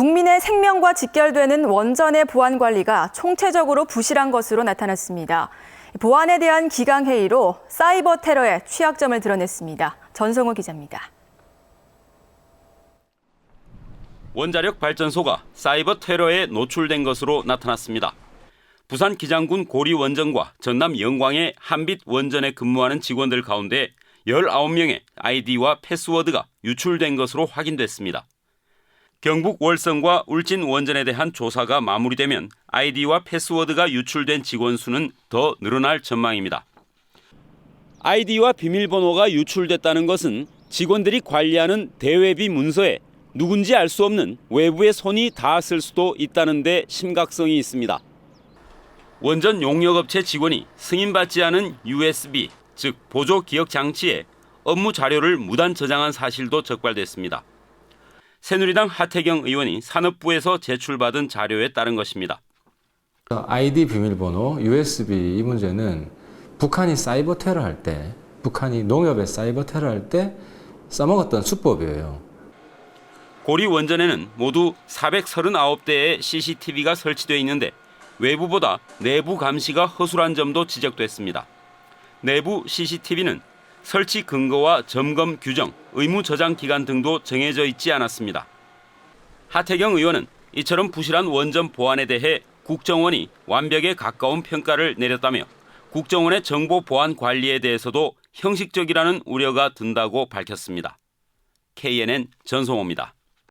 국민의 생명과 직결되는 원전의 보안 관리가 총체적으로 부실한 것으로 나타났습니다. 보안에 대한 기강 회의로 사이버 테러의 취약점을 드러냈습니다. 전성호 기자입니다. 원자력 발전소가 사이버 테러에 노출된 것으로 나타났습니다. 부산 기장군 고리 원전과 전남 영광의 한빛 원전에 근무하는 직원들 가운데 19명의 아이디와 패스워드가 유출된 것으로 확인됐습니다. 경북 월성과 울진 원전에 대한 조사가 마무리되면 아이디와 패스워드가 유출된 직원 수는 더 늘어날 전망입니다. 아이디와 비밀번호가 유출됐다는 것은 직원들이 관리하는 대외비 문서에 누군지 알 수 없는 외부의 손이 닿았을 수도 있다는 데 심각성이 있습니다. 원전 용역업체 직원이 승인받지 않은 USB, 즉 보조 기억 장치에 업무 자료를 무단 저장한 사실도 적발됐습니다. 새누리당 하태경 의원이 산업부에서 제출받은 자료에 따른 것입니다. 아이디 비밀번호, USB 이 문제는 북한이 사이버 테러 할 때, 북한이 농협에 사이버 테러 할 때 써먹었던 수법이에요. 고리 원전에는 모두 439대의 CCTV가 설치되어 있는데 외부보다 내부 감시가 허술한 점도 지적됐습니다. 내부 CCTV는 설치 근거와 점검 규정, 의무 저장 기간 등도 정해져 있지 않았습니다. 하태경 의원은 이처럼 부실한 원전 보안에 대해 국정원이 완벽에 가까운 평가를 내렸다며 국정원의 정보 보안 관리에 대해서도 형식적이라는 우려가 든다고 밝혔습니다. KNN 전송호입니다.